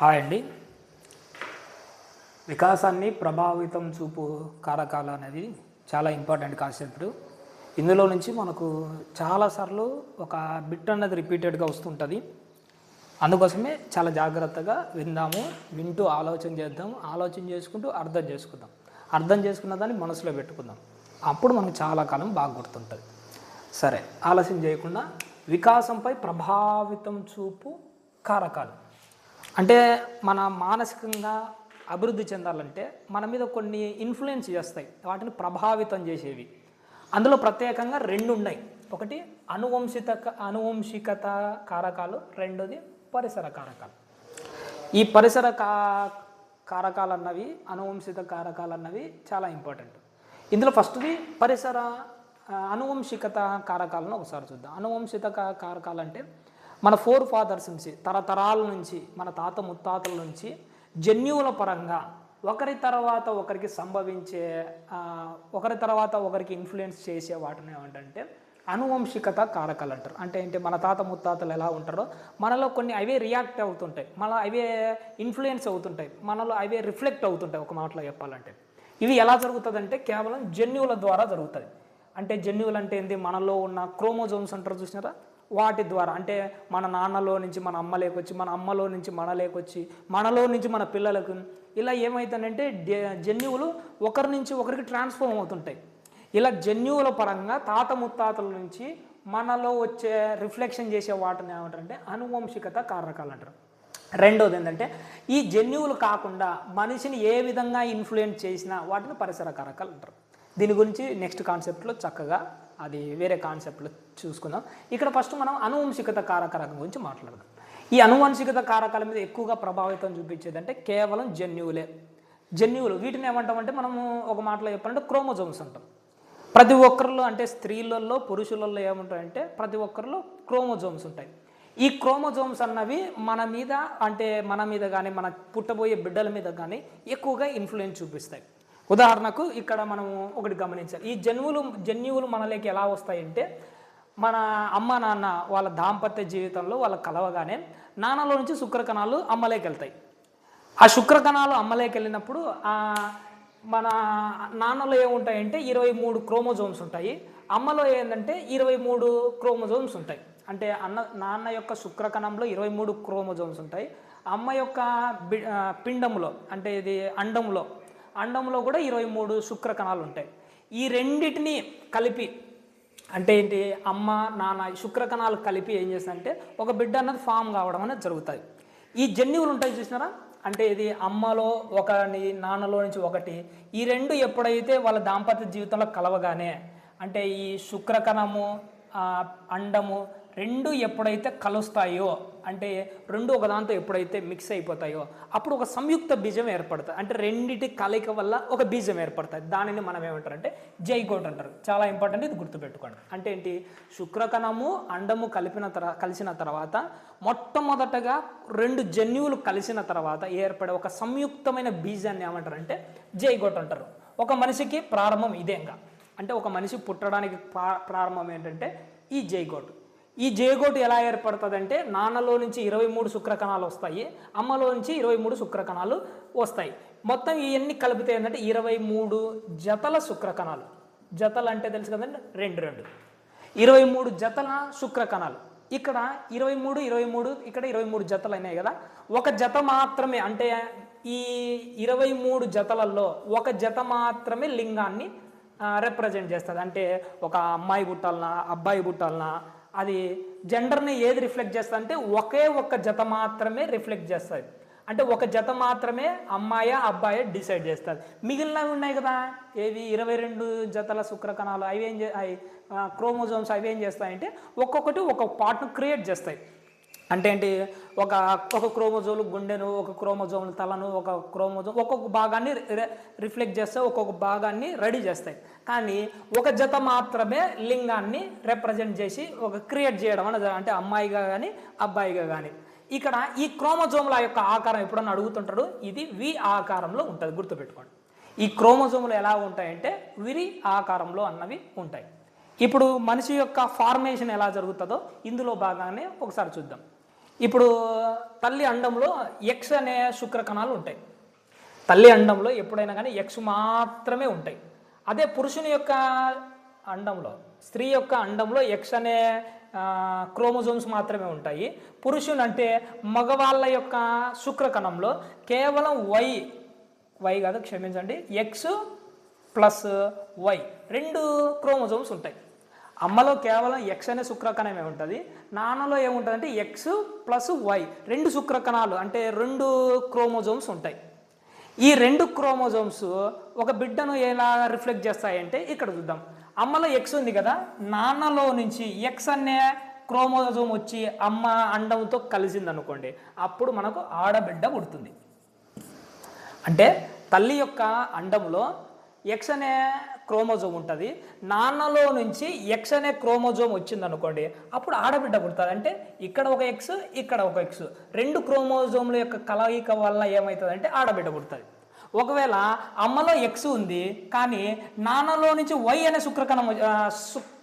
Hi అండి. వికాసాన్ని ప్రభావితం చూపు కారకాలు అనేది చాలా ఇంపార్టెంట్ కాన్సెప్ట్ ఇందులో నుంచి మనకు చాలాసార్లు ఒక బిట్ అన్నది రిపీటెడ్గా వస్తుంటుంది. అందుకోసమే చాలా జాగ్రత్తగా విందాము వింటూ ఆలోచన చేద్దాం ఆలోచన చేసుకుంటూ అర్థం చేసుకుందాం. అర్థం చేసుకున్న దాన్ని మనసులో పెట్టుకుందాం. అప్పుడు మనకు చాలా కాలం బాగా గుర్తుంటుంది. సరే ఆలస్యం చేయకుండా వికాసంపై ప్రభావితం చూపు కారకాలు. అంటే మన మానసికంగా అభివృద్ధి చెందాలంటే మన మీద కొన్ని ఇన్ఫ్లుయెన్స్ చేస్తాయి. వాటిని ప్రభావితం చేసేవి. అందులో ప్రత్యేకంగా రెండు ఉన్నాయి. ఒకటి అనువంశిత అనువంశికత కారకాలు రెండోది పరిసర కారకాలు. ఈ పరిసర కా కారకాలు అన్నవి అనువంశిత కారకాలు అన్నవి చాలా ఇంపార్టెంట్ ఇందులో ఫస్ట్ది పరిసర అనువంశికత కారకాలను ఒకసారి చూద్దాం. అనువంశిత కారకాలు అంటే మన ఫోర్ ఫాదర్స్ నుంచి తరతరాల నుంచి మన తాత ముత్తాతల నుంచి జన్యువుల పరంగా ఒకరి తర్వాత ఒకరికి సంభవించే ఒకరి తర్వాత ఒకరికి ఇన్ఫ్లుయెన్స్ చేసే వాటిని ఏమంటే అనువంశికత కారకాలు అంటారు. అంటే ఏంటి? మన తాత ముత్తాతలు ఎలా ఉంటారో మనలో కొన్ని అవే రియాక్ట్ అవుతుంటాయి. మన అవే ఇన్ఫ్లుయెన్స్ అవుతుంటాయి. మనలో అవే రిఫ్లెక్ట్ అవుతుంటాయి. ఒక మాటలో చెప్పాలంటే. ఇవి ఎలా జరుగుతుందంటే కేవలం జన్యువుల ద్వారా జరుగుతుంది అంటే జన్యువులు అంటే ఏంది? మనలో ఉన్న క్రోమోజోమ్స్ అంటారు చూసినారా? వాటి ద్వారా అంటే మన నాన్నలో నుంచి మన అమ్మ లేకొచ్చి మన అమ్మలో నుంచి మన లేకొచ్చి మనలో నుంచి మన పిల్లలకు ఇలా ఏమవుతుందంటే జన్యువులు ఒకరి నుంచి ఒకరికి ట్రాన్స్ఫార్మ్ అవుతుంటాయి. ఇలా జన్యువుల పరంగా తాత ముత్తాతల నుంచి మనలో వచ్చే రిఫ్లెక్షన్ చేసే వాటిని ఏమంటారంటే అనువంశికత కారకాలు అంటారు. రెండోది ఏంటంటే ఈ జన్యువులు కాకుండా మనిషిని ఏ విధంగా ఇన్ఫ్లుయెన్స్ చేసినా వాటిని పరిసర కారకాలు అంటారు. దీని గురించి నెక్స్ట్ కాన్సెప్ట్లో చక్కగా అది వేరే కాన్సెప్ట్లో చూసుకుందాం. ఇక్కడ ఫస్ట్ మనం అనువంశికత కారకాల గురించి మాట్లాడదాం. ఈ అనువంశికత కారకాల మీద ఎక్కువగా ప్రభావితం చూపించేదంటే కేవలం జన్యువులే. జన్యువులు వీటిని ఏమంటామంటే మనము ఒక మాటలో చెప్పాలంటే క్రోమోజోమ్స్ అంటాం. ప్రతి ఒక్కరిలో అంటే స్త్రీలలో పురుషులలో ఏముంటాయంటే ప్రతి ఒక్కరిలో క్రోమోజోమ్స్ ఉంటాయి. ఈ క్రోమోజోమ్స్ అన్నవి మన మీద అంటే మన మీద కానీ మన పుట్టబోయే బిడ్డల మీద కానీ ఎక్కువగా ఇన్ఫ్లుయెన్స్ చూపిస్తాయి. ఉదాహరణకు ఇక్కడ మనము ఒకటి గమనించాలి. ఈ జన్యువులు జన్యువులు మనలోకి ఎలా వస్తాయంటే మన అమ్మ నాన్న వాళ్ళ దాంపత్య జీవితంలో వాళ్ళ కలవగానే నాన్నలో నుంచి శుక్రకణాలు అమ్మలోకి వెళ్తాయి. ఆ శుక్రకణాలు అమ్మలోకి వెళ్ళినప్పుడు మన నాన్నలో ఏముంటాయంటే ఇరవై మూడు క్రోమోజోమ్స్ ఉంటాయి. అమ్మలో ఏంటంటే ఇరవై మూడు క్రోమోజోమ్స్ ఉంటాయి. అంటే అన్న నాన్న యొక్క శుక్రకణంలో ఇరవై మూడు క్రోమోజోమ్స్ ఉంటాయి. అమ్మ యొక్క పిండంలో అంటే ఇది అండంలో అండంలో కూడా ఇరవై మూడు శుక్ర కణాలు ఉంటాయి. ఈ రెండిటిని కలిపి అంటే ఏంటి? అమ్మ నాన్న ఈ శుక్రకణాలు కలిపి ఏం చేస్తారంటే ఒక బిడ్డ అన్నది ఫామ్ కావడం అనేది జరుగుతుంది ఈ జన్యువులు ఉంటాయి చూసినారా? అంటే ఇది అమ్మలో ఒకని నాన్నలో నుంచి ఒకటి. ఈ రెండు ఎప్పుడైతే వాళ్ళ దాంపత్య జీవితంలో కలవగానే అంటే ఈ శుక్రకణము అండము రెండు ఎప్పుడైతే కలుస్తాయో అంటే రెండు ఒకదాంతో ఎప్పుడైతే మిక్స్ అయిపోతాయో అప్పుడు ఒక సంయుక్త బీజం ఏర్పడుతుంది అంటే రెండిటి కలయిక వల్ల ఒక బీజం ఏర్పడుతుంది దానిని మనం ఏమంటారంటే జైగోట్ అంటారు. చాలా ఇంపార్టెంట్ ఇది గుర్తుపెట్టుకోండి. అంటే ఏంటి? శుక్రకణము అండము కలిపిన తర కలిసిన తర్వాత మొట్టమొదటగా రెండు జన్యువులు కలిసిన తర్వాత ఏర్పడే ఒక సంయుక్తమైన బీజాన్ని ఏమంటారంటే జైగోట్ అంటారు. ఒక మనిషికి ప్రారంభం ఇదేంగా అంటే ఒక మనిషి పుట్టడానికి ప్రా- ప్రారంభం ఏంటంటే ఈ జైగోట్. ఈ జేగోటు ఎలా ఏర్పడుతుందంటే నాన్నలో నుంచి ఇరవై మూడు శుక్రకణాలు వస్తాయి అమ్మలో నుంచి ఇరవై మూడు శుక్రకణాలు వస్తాయి. మొత్తం ఇవన్నీ కలిపితే ఏంటంటే ఇరవై మూడు జతల శుక్రకణాలు. జతలు అంటే తెలుసు కదండి? రెండు రెండు. ఇరవై మూడు జతల శుక్రకణాలు. ఇక్కడ ఇరవై మూడు ఇరవై మూడు ఇక్కడ ఇరవై మూడు జతలు అయినాయి కదా. ఒక జత మాత్రమే అంటే ఈ ఇరవై మూడు జతలలో ఒక జత మాత్రమే లింగాన్ని రిప్రజెంట్ చేస్తుంది. అంటే ఒక అమ్మాయి పుట్టాలనా అబ్బాయి పుట్టాలనా అది జెండర్ని ఏది రిఫ్లెక్ట్ చేస్తా అంటే ఒకే ఒక్క జత మాత్రమే రిఫ్లెక్ట్ చేస్తుంది. అంటే ఒక జత మాత్రమే అమ్మాయి అబ్బాయి డిసైడ్ చేస్తుంది. మిగిలినవి ఉన్నాయి కదా. ఏవి ఇరవై రెండు జతల శుక్రకణాలు అవి ఏం చే క్రోమోజోమ్స్ అవి ఏం చేస్తాయంటే ఒక్కొక్కటి ఒక్కొక్క పార్ట్ను క్రియేట్ చేస్తాయి. అంటే ఏంటి ఒక ఒక క్రోమోజోలు గుండెను ఒక క్రోమోజోమ్ తలను ఒక క్రోమోజోమ్ ఒక్కొక్క భాగాన్ని రిఫ్లెక్ట్ చేస్తే ఒక్కొక్క భాగాన్ని రెడీ చేస్తాయి. కానీ ఒక జత మాత్రమే లింగాన్ని రిప్రజెంట్ చేసి ఒక క్రియేట్ చేయడం అనేది అంటే అమ్మాయిగా కానీ అబ్బాయిగా కానీ ఇక్కడ ఈ క్రోమోజోముల యొక్క ఆకారం ఎప్పుడన్నా అడుగుతుంటాడు? ఇది వి ఆకారంలో ఉంటుంది గుర్తుపెట్టుకోండి. ఈ క్రోమోజోములు ఎలా ఉంటాయంటే విరి ఆకారంలో అన్నవి ఉంటాయి. ఇప్పుడు మనిషి యొక్క ఫార్మేషన్ ఎలా జరుగుతుందో ఇందులో భాగానే ఒకసారి చూద్దాం. ఇప్పుడు తల్లి అండంలో ఎక్స్ అనే శుక్ర కణాలు ఉంటాయి. తల్లి అండంలో ఎప్పుడైనా కానీ ఎక్స్ మాత్రమే ఉంటాయి. అదే పురుషుని యొక్క అండంలో స్త్రీ యొక్క అండంలో ఎక్స్ అనే క్రోమోజోమ్స్ మాత్రమే ఉంటాయి. పురుషుని అంటే మగవాళ్ళ యొక్క శుక్రకణంలో కేవలం వై వై కాదు క్షమించండి ఎక్స్ ప్లస్ వై రెండు క్రోమోజోమ్స్ ఉంటాయి. అమ్మలో కేవలం ఎక్స్ అనే శుక్రకణమే ఉంటుంది నాన్నలో ఏముంటుంది అంటే ఎక్స్ ప్లస్ వై రెండు శుక్రకణాలు అంటే రెండు క్రోమోజోమ్స్ ఉంటాయి. ఈ రెండు క్రోమోజోమ్స్ ఒక బిడ్డను ఎలా రిఫ్లెక్ట్ చేస్తాయంటే ఇక్కడ చూద్దాం. అమ్మలో ఎక్స్ ఉంది కదా నాన్నలో నుంచి ఎక్స్ అనే క్రోమోజోమ్ వచ్చి అమ్మ అండంతో కలిసింది అనుకోండి అప్పుడు మనకు ఆడబిడ్డ పుడుతుంది. అంటే తల్లి యొక్క అండంలో ఎక్స్ అనే క్రోమోజోమ్ ఉంటుంది. నాన్నలో నుంచి ఎక్స్ అనే క్రోమోజోమ్ వచ్చింది అనుకోండి అప్పుడు ఆడబిడ్డ పుడుతుంది అంటే ఇక్కడ ఒక ఎక్స్ ఇక్కడ ఒక ఎక్స్ రెండు క్రోమోజోమ్ల యొక్క కలయిక వల్ల ఏమవుతుంది అంటే ఆడబిడ్డ పుడుతుంది. ఒకవేళ అమ్మలో ఎక్స్ ఉంది కానీ నాన్నలో నుంచి వై అనే శుక్రకణం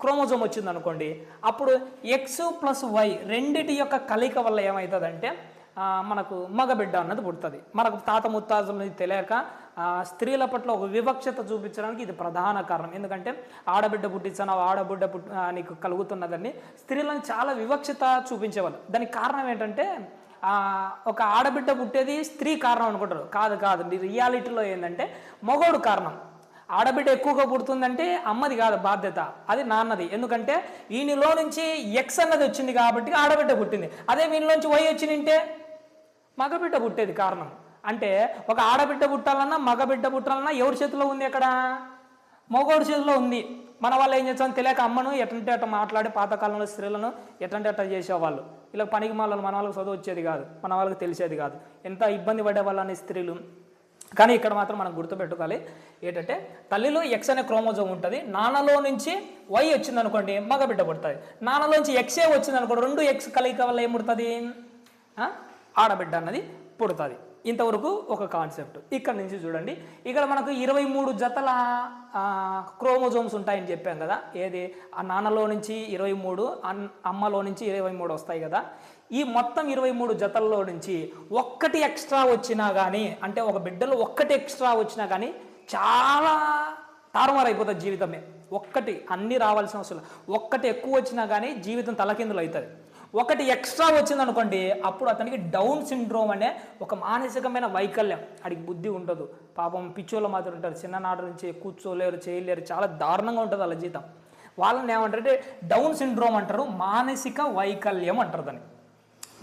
క్రోమోజోమ్ వచ్చింది అనుకోండి అప్పుడు ఎక్స్ ప్లస్ వై రెండిటి యొక్క కలయిక వల్ల ఏమవుతుందంటే మనకు మగబిడ్డ అన్నది పుడుతుంది. మనకు తాత ముత్తాతల నుంచి తెలియక స్త్రీల పట్ల ఒక వివక్షత చూపించడానికి ఇది ప్రధాన కారణం. ఎందుకంటే ఆడబిడ్డ పుట్టించాను ఆడబిడ్డ పుట్ నీకు కలుగుతున్నదని స్త్రీలను చాలా వివక్షత చూపించేవాళ్ళు. దానికి కారణం ఏంటంటే ఒక ఆడబిడ్డ పుట్టేది స్త్రీ కారణం అనుకుంటారు. కాదు కాదు. రియాలిటీలో ఏంటంటే మగోడు కారణం. ఆడబిడ్డ ఎక్కువగా పుడుతుందంటే అమ్మది కాదు బాధ్యత. అది నాన్నది. ఎందుకంటే ఈయనలో నుంచి ఎక్స్ అన్నది వచ్చింది కాబట్టి ఆడబిడ్డ పుట్టింది. అదే వీనిలోంచి వై వచ్చిందంటే మగబిడ్డ పుట్టేది కారణం. అంటే ఒక ఆడబిడ్డ పుట్టాలన్నా మగబిడ్డ పుట్టాలన్నా ఎవరి చేతిలో ఉంది అక్కడ? మగోడి చేతిలో ఉంది. మన వాళ్ళు ఏం చేస్తాం తెలియక అమ్మను ఎటంటే అట్ట మాట్లాడి పాతకాలంలో స్త్రీలను ఎటంటే అట్ట చేసేవాళ్ళు. ఇలా పనికి మాలను మన వాళ్ళకి చదువు వచ్చేది కాదు మన వాళ్ళకి తెలిసేది కాదు. ఎంత ఇబ్బంది పడే వాళ్ళని స్త్రీలు. కానీ ఇక్కడ మాత్రం మనం గుర్తుపెట్టుకోవాలి ఏంటంటే తల్లిలో ఎక్స్ అనే క్రోమోజోమ్ ఉంటుంది. నాన్నలో నుంచి వై వచ్చింది అనుకోండి మగబిడ్డ పుడుతుంది. నాన్నలోంచి ఎక్సే వచ్చింది అనుకోండి రెండు ఎక్స్ కలయిక వల్ల ఏం పుడుతుంది? ఆడబిడ్డ అన్నది పుడుతుంది. ఇంతవరకు ఒక కాన్సెప్ట్. ఇక్కడ నుంచి చూడండి. ఇక్కడ మనకు ఇరవై మూడు జతల క్రోమోజోమ్స్ ఉంటాయని చెప్పాం కదా. ఏది? ఆ నాన్నలో నుంచి ఇరవై మూడు అన్- అమ్మలో నుంచి ఇరవై మూడు వస్తాయి కదా. ఈ మొత్తం ఇరవై మూడు జతల్లో నుంచి ఒక్కటి ఎక్స్ట్రా వచ్చినా కానీ అంటే ఒక బిడ్డలో ఒక్కటి ఎక్స్ట్రా వచ్చినా కానీ చాలా తారుమారు అయిపోతుంది జీవితమే. ఒక్కటి అన్నీ రావాల్సిన అవసరం ఒక్కటి ఎక్కువ వచ్చినా కానీ జీవితం తలకిందులు అవుతుంది. ఒకటి ఎక్స్ట్రా వచ్చింది అనుకోండి అప్పుడు అతనికి డౌన్ సిండ్రోమ్ అనే ఒక మానసికమైన వైకల్యం. అడిగి బుద్ధి ఉండదు. పాపం పిచ్చోళ్ళ మాత్రం ఉంటారు. చిన్ననాటి నుంచి కూర్చోలేరు చేయలేరు. చాలా దారుణంగా ఉంటుంది వాళ్ళ జీవితం. వాళ్ళని ఏమంటారంటే డౌన్ సిండ్రోమ్ అంటారు. మానసిక వైకల్యం అంటారు దాన్ని.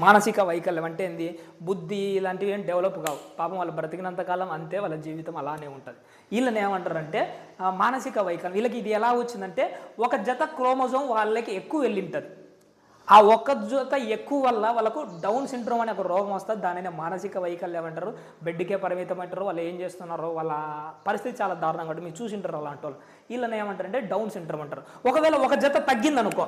మానసిక వైకల్యం అంటే ఏంది? బుద్ధి ఇలాంటివి ఏం డెవలప్ కావు. పాపం వాళ్ళు బ్రతికినంత కాలం అంతే వాళ్ళ జీవితం అలానే ఉంటుంది. వీళ్ళని ఏమంటారంటే మానసిక వైకల్యం. వీళ్ళకి ఇది ఎలా వచ్చిందంటే ఒక జత క్రోమోజోమ్ వాళ్ళకి ఎక్కువ వెళ్ళింటుంది. ఆ ఒక్క జత ఎక్కువ వల్ల వాళ్ళకు డౌన్ సిండ్రోమ్ అనే ఒక రోగం వస్తుంది. దానిని మానసిక వైకల్యం అంటారు. బెడ్కే పరిమితం అంటారు. వాళ్ళు ఏం చేస్తున్నారో వాళ్ళ పరిస్థితి చాలా దారుణంగా ఉంటుంది. మీరు చూసింటారు అలాంటి వాళ్ళు. వీళ్ళని ఏమంటారంటే డౌన్ సిండ్రోమ్ అంటారు. ఒకవేళ ఒక జత తగ్గిందనుకో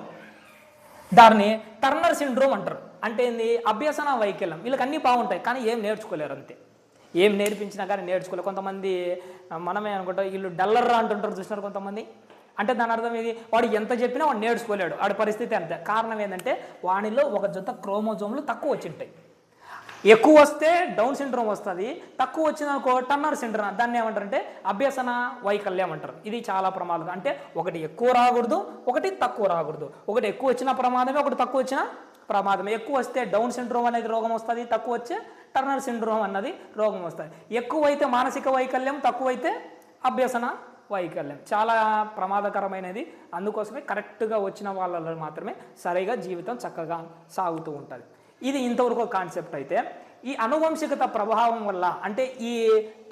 దాన్ని టర్నర్ సిండ్రోమ్ అంటారు. అంటే ఏంది? అభ్యసన వైకల్యం. వీళ్ళకి అన్నీ బాగుంటాయి కానీ ఏం నేర్చుకోలేరు అంతే. ఏం నేర్పించినా కానీ నేర్చుకోలేరు. కొంతమంది మనమే అనుకుంటాం వీళ్ళు డల్లర్రా అంటుంటారు. చూసినారు కొంతమంది? అంటే దాని అర్థం ఏది? వాడు ఎంత చెప్పినా వాడు నేర్చుకోలేడు. వాడి పరిస్థితి అంతే. కారణం ఏంటంటే వానిలో ఒక జత క్రోమోజోమ్లు తక్కువ వచ్చింటాయి. ఎక్కువ వస్తే డౌన్ సిండ్రోమ్ వస్తుంది. తక్కువ వచ్చిందనుకో టన్నర్ సిండ్రోమ్. దాన్ని ఏమంటారంటే అభ్యసన వైకల్యం అంటారు. ఇది చాలా ప్రమాదం. అంటే ఒకటి ఎక్కువ రాకూడదు ఒకటి తక్కువ రాకూడదు. ఒకటి ఎక్కువ వచ్చిన ప్రమాదమే ఒకటి తక్కువ వచ్చిన ప్రమాదమే. ఎక్కువ వస్తే డౌన్ సిండ్రోమ్ అనేది రోగం వస్తుంది తక్కువ వచ్చే టర్నర్ సిండ్రోమ్ అన్నది రోగం వస్తుంది. ఎక్కువైతే మానసిక వైకల్యం తక్కువైతే అభ్యసన వైకల్యం చాలా ప్రమాదకరమైనది. అందుకోసమే కరెక్ట్గా వచ్చిన వాళ్ళలో మాత్రమే సరిగా జీవితం చక్కగా సాగుతూ ఉంటుంది. ఇది ఇంతవరకు కాన్సెప్ట్ అయితే. ఈ అనువంశికత ప్రభావం వల్ల అంటే ఈ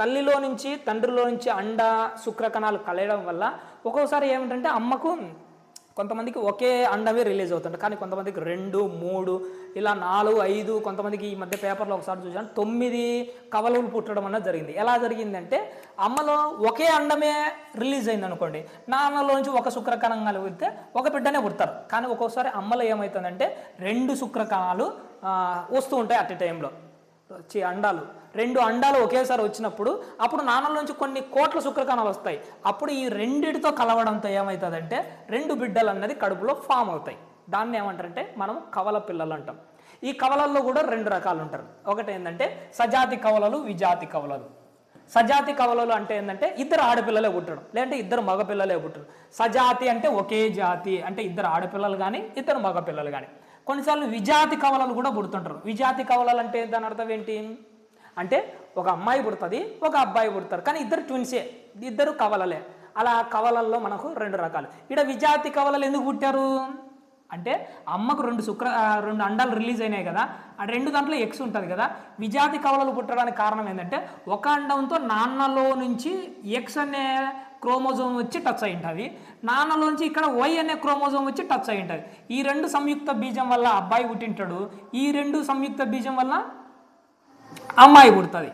తల్లిలో నుంచి తండ్రిలో నుంచి అండ శుక్రకణాలు కలయడం వల్ల ఒక్కోసారి ఏమిటంటే అమ్మకు కొంతమందికి ఒకే అండమే రిలీజ్ అవుతుంది. కానీ కొంతమందికి రెండు మూడు ఇలా నాలుగు ఐదు కొంతమందికి ఈ మధ్య పేపర్లో ఒకసారి చూసాను తొమ్మిది కవలులు పుట్టడం అన్నది జరిగింది. ఎలా జరిగిందంటే అమ్మలో ఒకే అండమే రిలీజ్ అయింది అనుకోండి నాన్నలో నుంచి ఒక శుక్రకణం కలిగితే ఒక బిడ్డనే పుడతారు. కానీ ఒక్కోసారి అమ్మలో ఏమవుతుందంటే రెండు శుక్రకణాలు వస్తూ ఉంటాయి అట్ టైంలో. వచ్చి అండాలు. రెండు అండాలు ఒకేసారి వచ్చినప్పుడు అప్పుడు నాన్నల నుంచి కొన్ని కోట్ల శుక్రకణాలు వస్తాయి. అప్పుడు ఈ రెండిటితో కలవడంతో ఏమవుతుందంటే రెండు బిడ్డలు అన్నది కడుపులో ఫామ్ అవుతాయి. దాన్ని ఏమంటారంటే మనం కవల పిల్లలు అంటాం. ఈ కవలల్లో కూడా రెండు రకాలు ఉంటారు. ఒకటి ఏంటంటే సజాతి కవలలు విజాతి కవలలు. సజాతి కవలలు అంటే ఏంటంటే ఇద్దరు ఆడపిల్లలే పుట్టడం లేదంటే ఇద్దరు మగపిల్లలే పుట్టడం సజాతి అంటే ఒకే జాతి అంటే ఇద్దరు ఆడపిల్లలు కానీ ఇద్దరు మగపిల్లలు కానీ కొన్నిసార్లు విజాతి కవలలు కూడా పుడుతుంటారు. విజాతి కవలలు అంటే దాని అర్థం ఏంటి? అంటే ఒక అమ్మాయి పుడుతుంది ఒక అబ్బాయి పుడతారు. కానీ ఇద్దరు ట్విన్సే ఇద్దరు కవలలే. అలా కవలల్లో మనకు రెండు రకాలు. ఇక్కడ విజాతి కవలలు ఎందుకు పుట్టారు? అంటే అమ్మకు రెండు శుక్ర రెండు అండాలు రిలీజ్ అయినాయి కదా ఆ రెండు దాంట్లో ఎక్స్ ఉంటుంది కదా. విజాతి కవలలు పుట్టడానికి కారణం ఏంటంటే ఒక అండంతో నాన్నలో నుంచి ఎక్స్ అనే క్రోమోజోమ్ వచ్చి టచ్ అయి ఉంటుంది. నాన్నలోంచి ఇక్కడ వై అనే క్రోమోజోమ్ వచ్చి టచ్ అయి ఉంటుంది. ఈ రెండు సంయుక్త బీజం వల్ల అబ్బాయి పుట్టింటాడు. ఈ రెండు సంయుక్త బీజం వల్ల అమ్మాయి పుడుతుంది.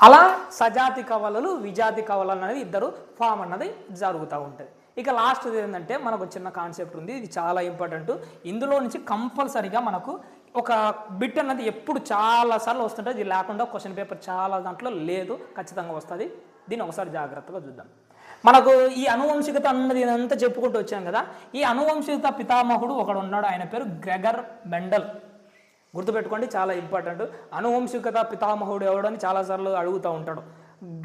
అలా సజాతి కవలలు విజాతి కవలలు అనేది ఇద్దరు ఫామ్ అన్నది జరుగుతూ ఉంటుంది. ఇక లాస్ట్ ఏంటంటే మనకు చిన్న కాన్సెప్ట్ ఉంది ఇది చాలా ఇంపార్టెంట్ ఇందులో నుంచి కంపల్సరీగా మనకు ఒక బిట్ అన్నది ఎప్పుడు చాలా సార్లు ఇది లేకుండా క్వశ్చన్ పేపర్ చాలా దాంట్లో లేదు ఖచ్చితంగా వస్తుంది. దీన్ని ఒకసారి జాగ్రత్తగా చూద్దాం. మనకు ఈ అనువంశికత అన్నది ఇదంతా చెప్పుకుంటూ వచ్చాం కదా. ఈ అనువంశికత పితామహుడు ఒకడు ఉన్నాడు ఆయన పేరు గ్రెగర్ మెండల్. గుర్తుపెట్టుకోండి చాలా ఇంపార్టెంట్ అనువంశికత పితామహుడు ఎవడని చాలాసార్లు అడుగుతూ ఉంటాడు.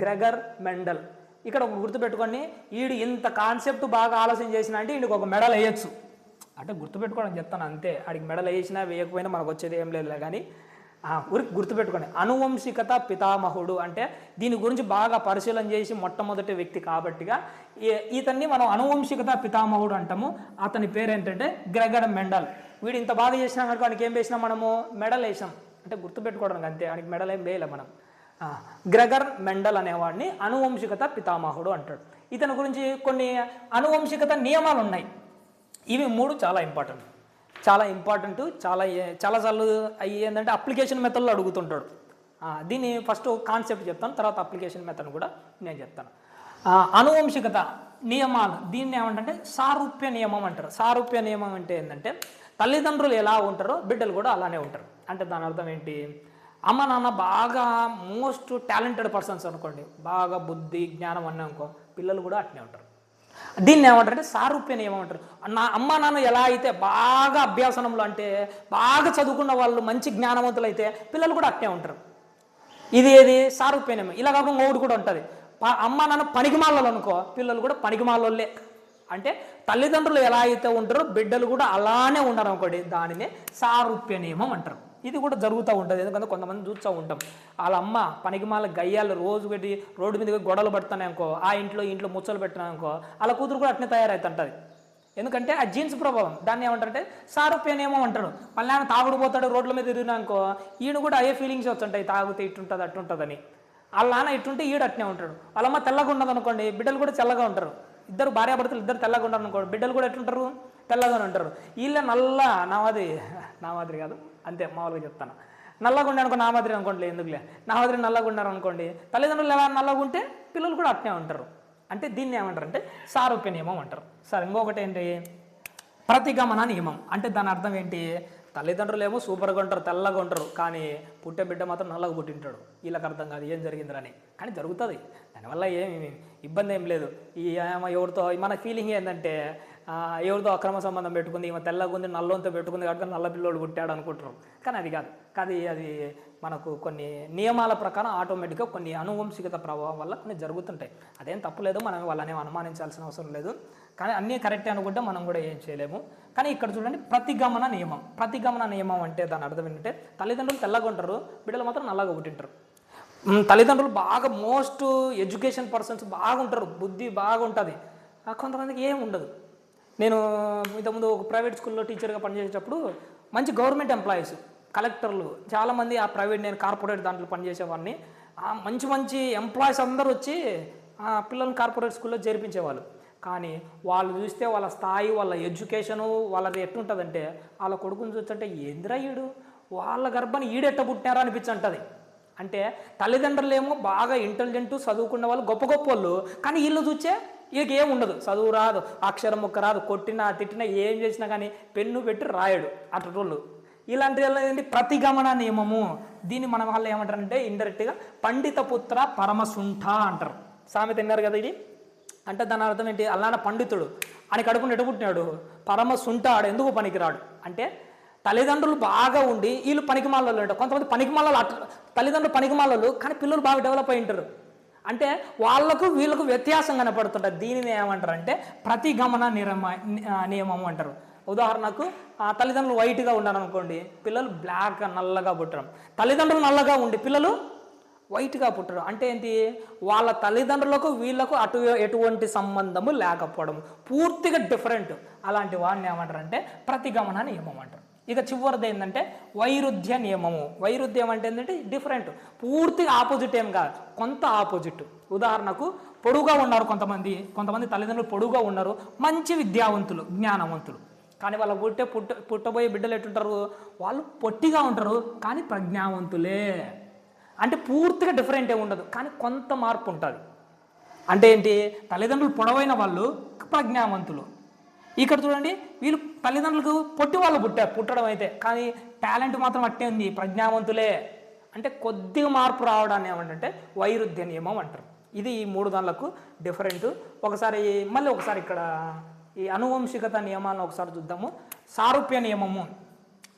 Gregor Mendel. ఇక్కడ ఒక గుర్తుపెట్టుకోండి వీడు ఇంత కాన్సెప్ట్ బాగా ఆలోచన చేసిన అంటే వీడికి ఒక మెడల్ వేయచ్చు. అంటే గుర్తుపెట్టుకోవడం చెప్తాను అంతే ఆడికి మెడల్ వేసినా వేయకపోయినా మనకు వచ్చేది ఏం లేదులే కానీ ఆ, ఊరికి గుర్తుపెట్టుకోండి. అనువంశికత పితామహుడు అంటే దీని గురించి బాగా పరిశీలన చేసి మొట్టమొదటి వ్యక్తి కాబట్టిగా ఇతన్ని మనం అనువంశికత పితామహుడు అంటాము. అతని పేరు ఏంటంటే గ్రెగర్ మెండల్. వీడు ఇంత బాగా చేసినా కనుక వానికి ఏం వేసినాం మనము? మెడల్ వేసాం అంటే గుర్తుపెట్టుకోవడానికి అంతే వానికి మెడల్ ఏం వేయలే మనం. గ్రెగర్ మెండల్ అనేవాడిని అనువంశికత పితామహుడు అంటాడు. ఇతని గురించి కొన్ని అనువంశికత నియమాలు ఉన్నాయి ఇవి మూడు చాలా ఇంపార్టెంట్ చాలా ఇంపార్టెంట్ చాలా చాలాసార్లు అవి ఏంటంటే అప్లికేషన్ మెథడ్లో అడుగుతుంటాడు. దీన్ని ఫస్ట్ కాన్సెప్ట్ చెప్తాను తర్వాత అప్లికేషన్ మెథడ్ కూడా నేను చెప్తాను. అనువంశికత నియమాలు దీన్ని ఏమంటే సారూప్య నియమం అంటారు. సారూప్య నియమం అంటే ఏంటంటే తల్లిదండ్రులు ఎలా ఉంటారో బిడ్డలు కూడా అలానే ఉంటారు. అంటే దాని అర్థం ఏంటి? అమ్మ నాన్న బాగా మోస్ట్ టాలెంటెడ్ పర్సన్స్ అనుకోండి. బాగా బుద్ధి జ్ఞానం అన్నీ అనుకో పిల్లలు కూడా అట్నే ఉంటారు. దీన్ని ఏమంటారంటే సారూప్య నియమం అంటారు. నా అమ్మ నాన్న ఎలా అయితే బాగా అభ్యాసనంలో అంటే బాగా చదువుకున్న వాళ్ళు మంచి జ్ఞానవంతులు అయితే పిల్లలు కూడా అట్నే ఉంటారు. ఇది ఏది? సారూప్య నియమం. ఇలా కాకుండా మూడు కూడా ఉంటుంది. అమ్మ నాన్న పనికిమాలలో అనుకో పిల్లలు కూడా పనికిమాలోళ్ళే. అంటే తల్లిదండ్రులు ఎలా అయితే ఉంటారో బిడ్డలు కూడా అలానే ఉండరు అనుకోండి దానినే సారూప్య నియమం అంటారు. ఇది కూడా జరుగుతూ ఉంటుంది. ఎందుకంటే కొంతమంది చూస్తూ ఉంటాం. వాళ్ళ అమ్మ పనికిమాల గయ్యాలు రోజు పెట్టి రోడ్డు మీద గొడవలు పడుతున్నాయనుకో ఆ ఇంట్లో ఇంట్లో ముచ్చలు పెట్టినా అనుకో వాళ్ళ కూతురు కూడా అట్నే తయారవుతుంటుంది ఎందుకంటే ఆ జీన్స్ ప్రభావం. దాన్ని ఏమంటారంటే సారూప్య నియమం అంటాడు. మళ్ళీ ఆయన తాగుడు పోతాడు రోడ్ల మీద తిరిగినాకో అనుకో ఈయన కూడా అయ్యే ఫీలింగ్స్ వస్తుంటాయి. తాగితే ఇట్టుంటుంది అట్టుంటుందని. వాళ్ళ నాన్న ఇట్టుంటే ఈడు అట్నే ఉంటాడు. వాళ్ళమ్మ తెల్లగా ఉండదు అనుకోండి బిడ్డలు కూడా తెల్లగా ఉంటారు. ఇద్దరు భార్యాభర్తలు ఇద్దరు తెల్లగా ఉండరు అనుకోండి బిడ్డలు కూడా ఎట్లుంటారు? తెల్లగానే ఉంటారు. వీళ్ళ నల్ల నా మాదిరి నా మాదిరి కాదు. అంతే మామూలుగా చెప్తాను. నల్లగా ఉండే అనుకో నామాద్రి అనుకోండి ఎందుకులే? నా మాదిరి నల్లగా ఉన్నారు అనుకోండి. తల్లిదండ్రులు ఎలా నల్లగా ఉంటే పిల్లలు కూడా అట్నే ఉంటారు. అంటే దీన్ని ఏమంటారు అంటే సారూప్య నియమం అంటారు. సరే ఇంకొకటి ఏంటి? ప్రతిగమన నియమం. అంటే దాని అర్థం ఏంటి? తల్లిదండ్రులు ఏమో సూపర్గా ఉంటారు తెల్లగా ఉంటారు కానీ పుట్టే బిడ్డ మాత్రం నల్లగా పుట్టింటాడు. వీళ్ళకి అర్థం కాదు ఏం జరిగిందిరని. కానీ జరుగుతుంది. దానివల్ల ఏమి ఇబ్బంది ఏం లేదు. ఈ ఏమో ఎవరితో మన ఫీలింగ్ ఏంటంటే ఎవరితో అక్రమ సంబంధం పెట్టుకుంది ఈమె తెల్లగా ఉంది నల్లంతో పెట్టుకుంది కాబట్టి నల్ల పిల్లోడు పుట్టాడు అనుకుంటారు కానీ అది కాదు. కానీ అది మనకు కొన్ని నియమాల ప్రకారం ఆటోమేటిక్గా కొన్ని అనువంశికత ప్రభావం వల్ల కొన్ని జరుగుతుంటాయి. అదేం తప్పులేదు మనం వాళ్ళని అనుమానించాల్సిన అవసరం లేదు. కానీ అన్నీ కరెక్టే అనుకుంటే మనం కూడా ఏం చేయలేము. కానీ ఇక్కడ చూడండి ప్రతిగమన నియమం. ప్రతిగమన నియమం అంటే దాని అర్థం ఏంటంటే తల్లిదండ్రులు తెల్లగా ఉంటారు బిడ్డలు మాత్రం నల్లగా పుట్టింటారు. తల్లిదండ్రులు బాగా మోస్ట్ ఎడ్యుకేషన్ పర్సన్స్ బాగుంటారు బుద్ధి బాగుంటుంది. కొంతమందికి ఏం ఉండదు. నేను ఇంతకుముందు ఒక ప్రైవేట్ స్కూల్లో టీచర్గా పనిచేసేటప్పుడు మంచి గవర్నమెంట్ ఎంప్లాయీస్ కలెక్టర్లు చాలామంది ఆ ప్రైవేట్ నేను కార్పొరేట్ దాంట్లో పనిచేసేవాడిని. ఆ మంచి మంచి ఎంప్లాయీస్ అందరూ వచ్చి ఆ పిల్లల్ని కార్పొరేట్ స్కూల్లో చేర్పించేవాళ్ళు. కానీ వాళ్ళు చూస్తే వాళ్ళ స్థాయి వాళ్ళ ఎడ్యుకేషను వాళ్ళది ఎట్టుంటుందంటే వాళ్ళ కొడుకుని చూస్తుంటే ఏందిరా ఈడు? వాళ్ళ గర్భాన్ని ఈడెట్ట పుట్టినారా అనిపించంటది. అంటే తల్లిదండ్రులు ఏమో బాగా ఇంటెలిజెంట్ చదువుకున్న వాళ్ళు గొప్ప గొప్ప వాళ్ళు. కానీ వీళ్ళు చూచే ఇక ఏం ఉండదు. చదువు రాదు అక్షరం ముక్క రాదు కొట్టినా తిట్టినా ఏం చేసినా కానీ పెన్ను పెట్టి రాయడు అటోళ్ళు ఇలాంటి ఏంటి ప్రతిగమన నియమము. దీన్ని మన వాళ్ళు ఏమంటారంటే ఇండైరెక్ట్గా పండిత పుత్ర పరమసుంఠ అంటారు. సామెత విన్నారు కదా ఇది? అంటే దాని అర్థం ఏంటి? అల్లాన పండితుడు. అని కడుపుని ఎడుపుట్టినాడు పరమ ఆడు ఎందుకు పనికిరాడు? అంటే తల్లిదండ్రులు బాగా ఉండి వీళ్ళు పనికిమాలలో ఉంటారు కొంతమంది పనికిమాలలో అట్ తల్లిదండ్రులు పనికిమాలలు కానీ పిల్లలు బాగా డెవలప్ అయి ఉంటారు. అంటే వాళ్ళకు వీళ్ళకు వ్యత్యాసం కనపడుతుంటుంది. దీనిని ఏమంటారు అంటే ప్రతిగమన నిరమ నియమం అంటారు. ఉదాహరణకు ఆ తల్లిదండ్రులు వైట్గా ఉన్నారు అనుకోండి పిల్లలు బ్లాక్ నల్లగా పుట్టడం తల్లిదండ్రులు నల్లగా ఉండి పిల్లలు వైట్గా పుట్టడం అంటే ఏంటి? వాళ్ళ తల్లిదండ్రులకు వీళ్ళకు అటు ఎటువంటి సంబంధము లేకపోవడం పూర్తిగా డిఫరెంట్ అలాంటి వాడిని ఏమంటారంటే ప్రతిగమన నియమం అంటారు. ఇక చివరిది ఏంటంటే వైరుధ్య నియమము. వైరుధ్యం అంటే ఏంటంటే డిఫరెంట్ పూర్తిగా ఆపోజిట్ ఏం కాదు కొంత ఆపోజిట్ ఉదాహరణకు పొడుగా ఉన్నారు కొంతమంది కొంతమంది తల్లిదండ్రులు పొడుగా ఉన్నారు మంచి విద్యావంతులు జ్ఞానవంతులు. కానీ వాళ్ళ పుట్టే పుట్ట పుట్టబోయే బిడ్డలు ఎట్టుంటారు వాళ్ళు పొట్టిగా ఉంటారు కానీ ప్రజ్ఞావంతులే. అంటే పూర్తిగా డిఫరెంట్ ఏమి ఉండదు కానీ కొంత మార్పు ఉంటుంది. అంటే ఏంటి? తల్లిదండ్రులు పొడవైన వాళ్ళు ప్రజ్ఞావంతులు. ఇక్కడ చూడండి వీళ్ళు తల్లిదండ్రులకు పొట్టి వాళ్ళు పుట్టారు పుట్టడం అయితే. కానీ టాలెంట్ మాత్రం అట్టే ఉంది ప్రజ్ఞావంతులే. అంటే కొద్దిగా మార్పు రావడాన్ని ఏమంటే వైరుధ్య నియమం అంటారు. ఇది ఈ మూడు దానిలకు డిఫరెంట్ ఒకసారి మళ్ళీ ఒకసారి ఇక్కడ ఈ అనువంశికత నియమాలను ఒకసారి చూద్దాము. సారూప్య నియమము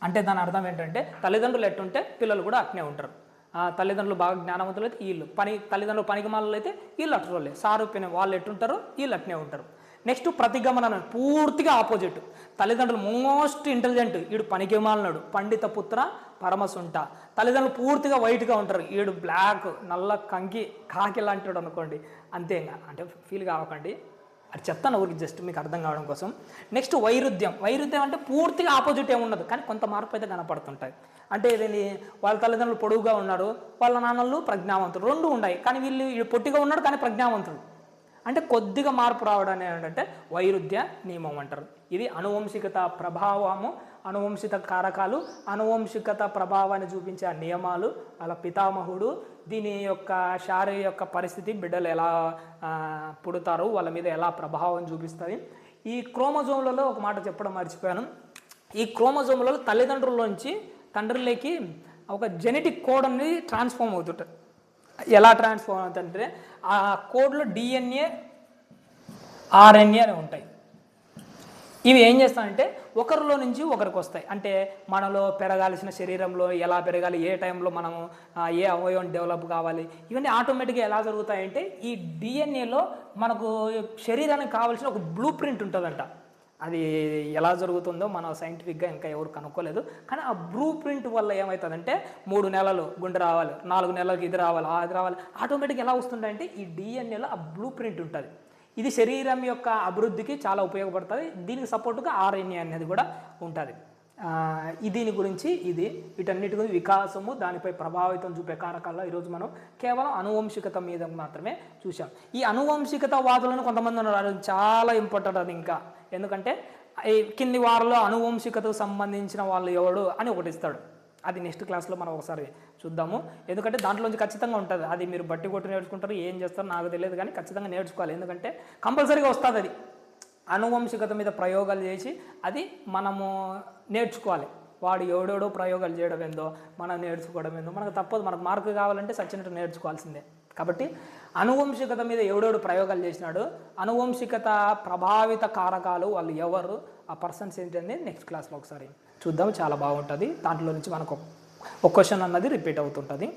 అంటే దాని అర్థం ఏంటంటే తల్లిదండ్రులు ఎట్టుంటే పిల్లలు కూడా అట్నే ఉంటారు. ఆ తల్లిదండ్రులు బాగా జ్ఞానవంతులు అయితే వీళ్ళు. పని తల్లిదండ్రులు పనికి మాలలు అయితే వీళ్ళు అట్రోలే సారూప్యం వాళ్ళు ఎట్టుంటారు వీళ్ళు అట్నే ఉంటారు. నెక్స్ట్ ప్రతిగమన పూర్తిగా ఆపోజిట్. తల్లిదండ్రులు మోస్ట్ ఇంటెలిజెంట్. వీడు పనికిమాలనాడు. పండిత పుత్ర పరమసుంట. తల్లిదండ్రులు పూర్తిగా వైట్గా ఉంటారు. వీడు బ్లాక్ నల్ల కంకి కాకి లాంటివాడు అనుకోండి. అంతే ఇంకా. అంటే ఫీల్ కావకండి. అది చెప్తాను ఊరికి జస్ట్ మీకు అర్థం కావడం కోసం. నెక్స్ట్ వైరుధ్యం. వైరుధ్యం అంటే పూర్తిగా ఆపోజిట్ ఏముండదు కానీ కొంత మార్పు అయితే కనపడుతుంటాయి. అంటే ఇదేంటి వాళ్ళ తల్లిదండ్రులు పొడుగుగా ఉన్నారు వాళ్ళ నాన్నలు ప్రజ్ఞావంతులు. రెండు ఉన్నాయి. కానీ వీళ్ళు వీడు పొట్టిగా ఉన్నాడు కానీ ప్రజ్ఞావంతుడు. అంటే కొద్దిగా మార్పు రావడం ఏంటంటే వైరుధ్య నియమం అంటారు. ఇది అనువంశికత ప్రభావము అనువంశిక కారకాలు అనువంశికత ప్రభావాన్ని చూపించే నియమాలు. అలా పితామహుడు దీని యొక్క శారీ యొక్క పరిస్థితి బిడ్డలు ఎలా పుడతారు వాళ్ళ మీద ఎలా ప్రభావం చూపిస్తుంది. ఈ క్రోమోజోమ్లలో ఒక మాట చెప్పడం మర్చిపోయాను. ఈ క్రోమోజోమ్లలో తల్లిదండ్రుల్లోంచి తండ్రులకి ఒక జెనెటిక్ కోడ్ అనేది ట్రాన్స్ఫార్మ్ అవుతుంటుంది. ఎలా ట్రాన్స్ఫార్మ్ అవుతుందంటే ఆ కోడ్లో డిఎన్ఏ ఆర్ఎన్ఏ అని ఉంటాయి. ఇవి ఏం చేస్తానంటే ఒకరిలో నుంచి ఒకరికి వస్తాయి. అంటే మనలో పెరగాల్సిన శరీరంలో ఎలా పెరగాలి ఏ టైంలో మనము ఏ అవయవం డెవలప్ కావాలి ఇవన్నీ ఆటోమేటిక్గా ఎలా జరుగుతాయంటే ఈ డిఎన్ఏలో మనకు శరీరానికి కావాల్సిన ఒక బ్లూ ప్రింట్ ఉంటుందంట. అది ఎలా జరుగుతుందో మనం సైంటిఫిక్గా ఇంకా ఎవరు కనుక్కోలేదు. కానీ ఆ బ్లూ ప్రింట్ వల్ల ఏమవుతుందంటే మూడు నెలలు గుండె రావాలి నాలుగు నెలలకు ఇది రావాలి అది రావాలి. ఆటోమేటిక్ ఎలా వస్తుందంటే ఈ డిఎన్ఏలో ఆ బ్లూ ప్రింట్ ఉంటుంది. ఇది శరీరం యొక్క అభివృద్ధికి చాలా ఉపయోగపడుతుంది. దీనికి సపోర్టుగా ఆర్ఎన్ఏ అనేది కూడా ఉంటుంది. దీని గురించి ఇది వీటన్నిటి గురించి వికాసము దానిపై ప్రభావితం చూపే కారకాల్లో ఈరోజు మనం కేవలం అనువంశికత మీద మాత్రమే చూసాం ఈ అనువంశికత వాదులను కొంతమంది ఉన్నారు. చాలా ఇంపార్టెంట్ అది ఇంకా. ఎందుకంటే ఈ కింది వారంలో అనువంశికతకు సంబంధించిన వాళ్ళు ఎవడు అని ఒకటి ఇస్తాడు. అది నెక్స్ట్ క్లాస్లో మనం ఒకసారి చూద్దాము. ఎందుకంటే దాంట్లోంచి ఖచ్చితంగా ఉంటుంది. అది మీరు బట్టి కొట్టి నేర్చుకుంటారు ఏం చేస్తారో నాకు తెలియదు కానీ ఖచ్చితంగా నేర్చుకోవాలి. ఎందుకంటే కంపల్సరీగా వస్తుంది అది. అనువంశికత మీద ప్రయోగాలు చేసి అది మనము నేర్చుకోవాలి. వాడు ఎవడెవడో ప్రయోగాలు చేయడం ఏందో మనం నేర్చుకోవడం ఏందో మనకు తప్పదు. మనకు మార్కు కావాలంటే సచ్చినట్టు నేర్చుకోవాల్సిందే. కాబట్టి అనువంశికత మీద ఎవడెవడు ప్రయోగాలు చేసినాడు? అనువంశికత ప్రభావిత కారకాలు వాళ్ళు ఎవరు? ఆ పర్సన్స్ ఏంటనేది నెక్స్ట్ క్లాస్లో ఒకసారి చూద్దాం. చాలా బాగుంటుంది. దాంట్లో నుంచి మనకు ఒక క్వశ్చన్ అన్నది రిపీట్ అవుతుంటుంది.